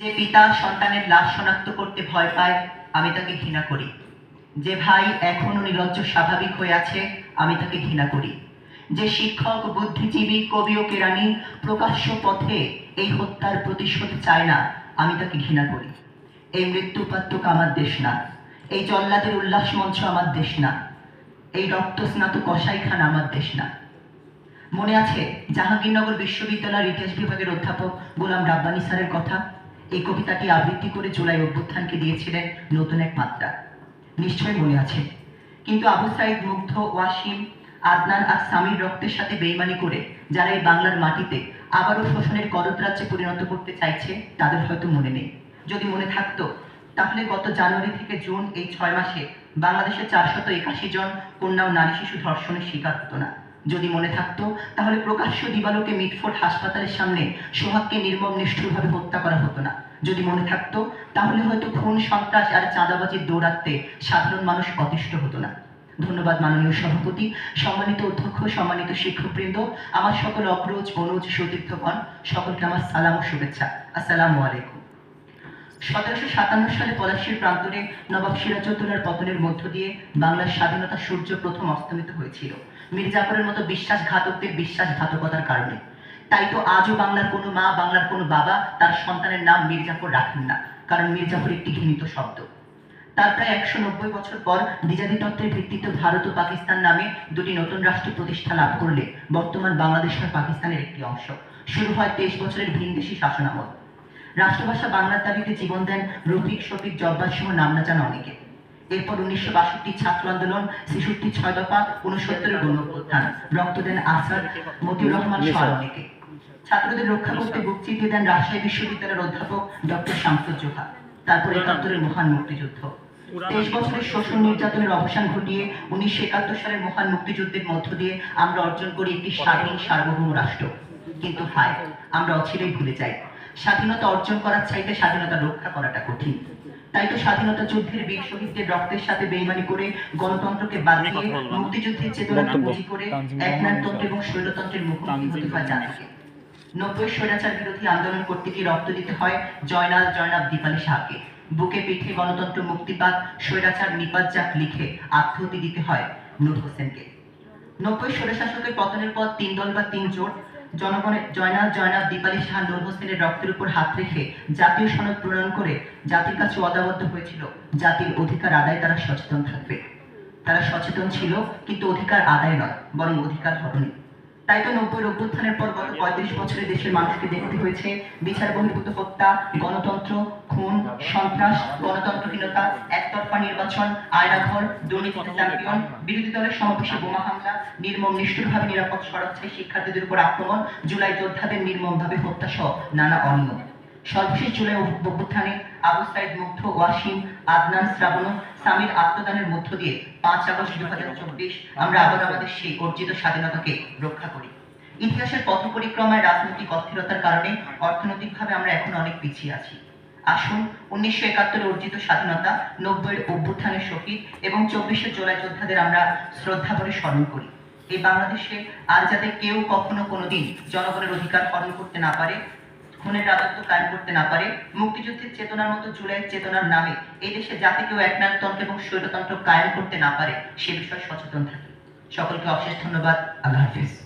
যে পিতা সন্তানের লাশ শনাক্ত করতে ভয় পায়, আমি তাকে ঘৃণা করি। যে ভাই এখনও নির্লজ্জ স্বাভাবিক হয়ে আছে, আমি তাকে ঘৃণা করি। যে শিক্ষক, বুদ্ধিজীবী, কবি ও কেরানি প্রকাশ্য পথে এই হত্যার প্রতিশোধ চায় না, আমি তাকে ঘৃণা করি। এই মৃত্যুপাত্রক আমার দেশ না। এই জল্লাদের উল্লাস মঞ্চ আমার দেশ না। এই রক্তস্নাত কসাইখানা আমার দেশ না। মনে আছে জাহাঙ্গীরনগর বিশ্ববিদ্যালয়ের ইতিহাস বিভাগের অধ্যাপক গোলাম রাব্বানি স্যারের কথা? এই কবিতাটি আবৃত্তি করে জুলাই অভ্যুত্থানকে দিয়েছিলেন নতুন এক মাত্রা। নিশ্চয়ই মনে আছে। কিন্তু আবু সাইদ মুগ্ধ, ওয়াসিম, আদনান আর সামির রক্তের সাথে বেইমানি করে যারা এই বাংলার মাটিতে আবারও শোষণের করতরাজ্যে পরিণত করতে চাইছে, তাদের হয়তো মনে নেই। যদি মনে থাকতো, তাহলে গত জানুয়ারি থেকে জুন এই ছয় মাসে বাংলাদেশে চারশত একাশি জন কন্যা ও নারী শিশু ধর্ষণের শিকার হতো না। যদি মনে থাকতো, তাহলে প্রকাশ্য দিবালোকে মিটফোর্ড হাসপাতালের সামনে সোহাগকে নির্মম নিষ্ঠুরভাবে হত্যা করা হতো না। যদি মনে থাকতো, তাহলে হয়তো খুন, সন্ত্রাস আর চাঁদাবাজির দৌড়াতে সাধারণ মানুষ অতিষ্ঠ হতো না। ধন্যবাদ মাননীয় সভাপতি, সম্মানিত অধ্যক্ষ, সম্মানিত শিক্ষকবৃন্দ, আমার সকল অগ্রজ অনুজ সতীর্থগণ, সকলকে আমার সালাম ও শুভেচ্ছা। আসসালামু আলাইকুম। সতেরোশো সাতান্ন সালে পলাশীর প্রান্তরে নবাব সিরাজউদ্দৌলার পতনের মধ্য দিয়ে বাংলার স্বাধীনতা সূর্য প্রথম অস্তমিত হয়েছিল। মির্জাফরের মতো বিশ্বাসঘাতকদের বিশ্বাসঘাতকতার কারণে। তাই তো আজও বাংলার কোনো মা, বাংলার কোনো বাবা তার সন্তানের নাম মির্জাফর রাখেন না, কারণ মির্জাফর একটি ঘৃণিত শব্দ। তার প্রায় একশো নব্বই বছর পর দ্বিজাতি তত্ত্বের ভিত্তিতে ভারত ও পাকিস্তান নামে দুটি নতুন রাষ্ট্র প্রতিষ্ঠা লাভ করলে বর্তমান বাংলাদেশ হয় পাকিস্তানের একটি অংশ। শুরু হয় তেইশ বছরের ভিনদেশি শাসনামল। রাষ্ট্রভাষা বাংলার দাবিতে জীবন দেন রফিক শফিক জব্বার সহ নাম না জানা অনেকে। এরপর উনিশশো বাষট্টি ছাত্র আন্দোলন, ছেষট্টি ছয় দফা উনসত্তরের গণ রক্ত দেন আসাদ মতিউর রহমান সহ অনেকে। ছাত্রদের রক্ষা করতে বক্তৃতা দেন রাজশাহী বিশ্ববিদ্যালয়ের অধ্যাপক ডক্টর শামসুজ্জোহা তারপর একাত্তরের মহান মুক্তিযুদ্ধ। তেইশ বছরের শোষণ নির্যাতনের অবসান ঘটিয়ে উনিশশো একাত্তর সালের মহান মুক্তিযুদ্ধের মধ্য দিয়ে আমরা অর্জন করি একটি স্বাধীন সার্বভৌম রাষ্ট্র। কিন্তু হায়, আমরা অচিরেই ভুলে যাই। স্বাধীনতা অর্জন করার চাইতে স্বাধীনতা রক্ষা করাটা কঠিন। তাই তো স্বাধীনতা যুদ্ধের বীর শহীদদের রক্তের সাথে বেইমানি করে গণতন্ত্রকে বাদ দিয়ে মুক্তিযুদ্ধের চেতনাকে বুঝি করে একনায়কতন্ত্র এবং স্বৈরতন্ত্রের মুখোমুখি হতে হয় জাতিকে। নব্বই স্বৈরাচার বিরোধী আন্দোলন করতে গিয়ে রক্ত দিতে হয় জয়নাল জয়নাব দীপালি শাহকে। বুকে পিঠে গণতন্ত্র মুক্তিবাদ স্বৈরাচার নিপাত যাক লিখে আত্মহতি দিতে হয় নূর হোসেনকে। নব্বই স্বৈরশাসকের পতনের পর তিন দল বা তিন জোট জনগণের জয়নাল, জয়নাব দীপালি শাহ নূর হোসেনের রক্তের উপর হাত রেখে জাতীয় সনদ প্রণয়ন করে জাতির কাছে অদাবদ্ধ হয়েছিল। জাতির অধিকার আদায় তারা সচেতন থাকবে। তারা সচেতন ছিল, কিন্তু অধিকার আদায় নয়, বরং অধিকার হরণে। তাই তো নব্বই অভ্যুত্থানের পর গত পঁয়ত্রিশ বছরে দেশের মানুষকে দেখতে হয়েছে। বিচার, বহির্ভূত হত্যা, গণতন্ত্র, খুন, সন্ত্রাস গণতন্ত্রহীনতা একতরফা নির্বাচন, আয়নাঘর, দুর্নীতিতে চ্যাম্পিয়ন, বিরোধী দলের সমাবেশে বোমা হামলা, নির্মম নিষ্ঠুরভাবে নিরাপদ সড়কছে শিক্ষার্থীদের উপর আক্রমণ, জুলাই যোদ্ধাদের নির্মমভাবে হত্যা সহ নানা অনিয়ম। সর্বশেষ জুলাই অভ্যুত্থানে আবু সাইদ মুগ্ধ, ওয়াসিম, আদনান, শ্রাবণ, সামির আত্মদানের মধ্য দিয়ে পাঁচ আগস্ট দু হাজার চব্বিশ আমরা আবার আমাদের সেই অর্জিত স্বাধীনতাকে রক্ষা করি। ইতিহাসের পথ পরিক্রমায় রাজনৈতিক অস্থিরতার কারণে অর্থনৈতিকভাবে আমরা এখন অনেক পিছিয়ে আছি। আসুন, উনিশশো একাত্তরে অর্জিত স্বাধীনতা নব্বইয়ের অভ্যুত্থানের শহীদ এবং চব্বিশের জুলাই যোদ্ধাদের আমরা শ্রদ্ধা করে স্মরণ করি। এই বাংলাদেশে আর যাতে কেউ কখনো কোনোদিন জনগণের অধিকার হরণ করতে না পারে খুনের রাজত্ব কায়েম করতে না পারে, মুক্তিযুদ্ধের চেতনার মতো জুলাই চেতনার নামে এই দেশে যাতে কেউ একনায়কতন্ত্র এবং স্বৈরতন্ত্র কায়েম করতে না পারে, সে বিষয়ে সচেতন থাকে সকলকে অশেষ ধন্যবাদ। আল্লাহ হাফিজ।